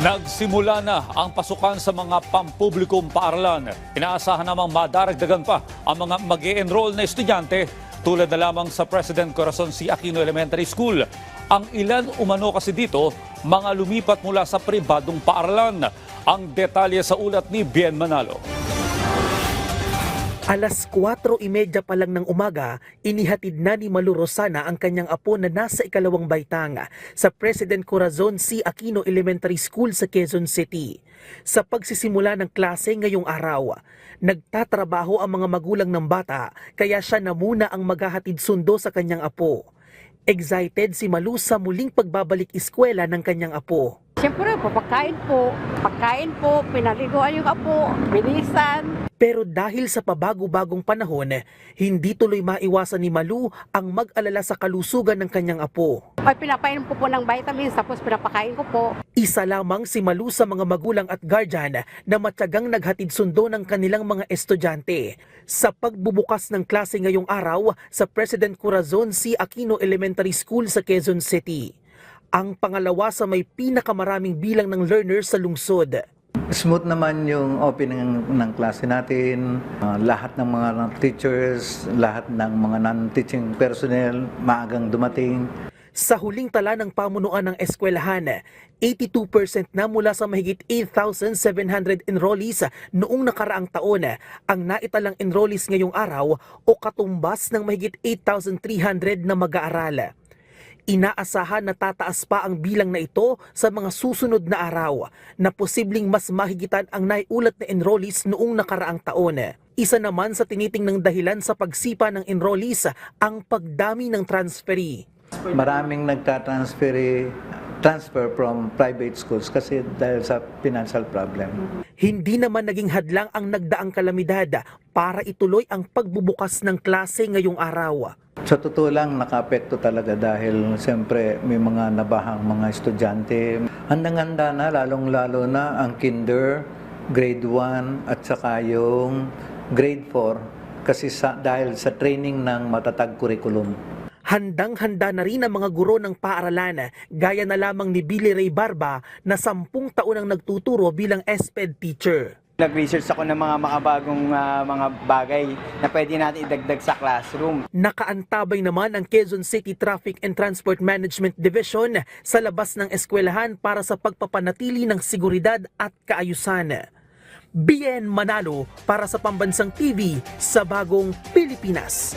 Nagsimula na ang pasukan sa mga pampublikong paaralan. Inaasahan namang madaragdagan pa ang mga mag enroll na estudyante tulad na lamang sa President Corazon C. Aquino Elementary School. Ang ilan umano kasi dito, mga lumipat mula sa pribadong paaralan. Ang detalye sa ulat ni Bien Manalo. Alas 4.30 pa lang ng umaga, inihatid na ni Malu Rosana ang kanyang apo na nasa ikalawang baitang sa President Corazon C. Aquino Elementary School sa Quezon City. Sa pagsisimula ng klase ngayong araw, nagtatrabaho ang mga magulang ng bata kaya siya na muna ang maghahatid sundo sa kanyang apo. Excited si Malu sa muling pagbabalik eskwela ng kanyang apo. Siyempre po, pagkain po. Pagkain po, pinaliguan yung apo, binisan. Pero dahil sa pabago-bagong panahon, hindi tuloy maiwasan ni Malu ang mag-alala sa kalusugan ng kanyang apo. Ay, pinapainom ko po ng vitamins, tapos pinapakain ko po. Isa lamang si Malu sa mga magulang at guardian na matyagang naghatid sundo ng kanilang mga estudyante. Sa pagbubukas ng klase ngayong araw sa President Corazon C. Aquino Elementary School sa Quezon City. Ang pangalawa sa may pinakamaraming bilang ng learners sa lungsod. Smooth naman yung opening ng, ng klase natin. Ah, lahat ng mga teachers, lahat ng mga non-teaching personnel, maagang dumating. Sa huling tala ng pamunuan ng eskwelahan, 82% na mula sa mahigit 8,700 enrollees noong nakaraang taon ang naitalang enrollees ngayong araw o katumbas ng mahigit 8,300 na mag-aaral. Inaasahan na tataas pa ang bilang na ito sa mga susunod na araw na posibleng mas mahigitan ang naiulat na enrollees noong nakaraang taon. Isa naman sa tinitingnang dahilan sa pagsipa ng enrollees ang pagdami ng transferee. Maraming nagtatransfer transfer from private schools kasi dahil sa financial problem. Hindi naman naging hadlang ang nagdaang kalamidad para ituloy ang pagbubukas ng klase ngayong araw. Sa totoo lang, nakaapekto talaga dahil siyempre may mga nabahang mga estudyante. Handang-handa na, lalong-lalo na ang kinder, grade 1 at saka yung grade 4 kasi sa, dahil sa training ng matatag curriculum. Handang-handa na rin ang mga guro ng paaralan, gaya na lamang ni Billy Ray Barba na sampung taon ang nagtuturo bilang SPED teacher. Nag-research ako ng mga makabagong ah, mga bagay na pwede natin idagdag sa classroom. Nakaantabay naman ang Quezon City Traffic and Transport Management Division sa labas ng eskwelahan para sa pagpapanatili ng seguridad at kaayusan. BN Manalo para sa Pambansang TV sa Bagong Pilipinas.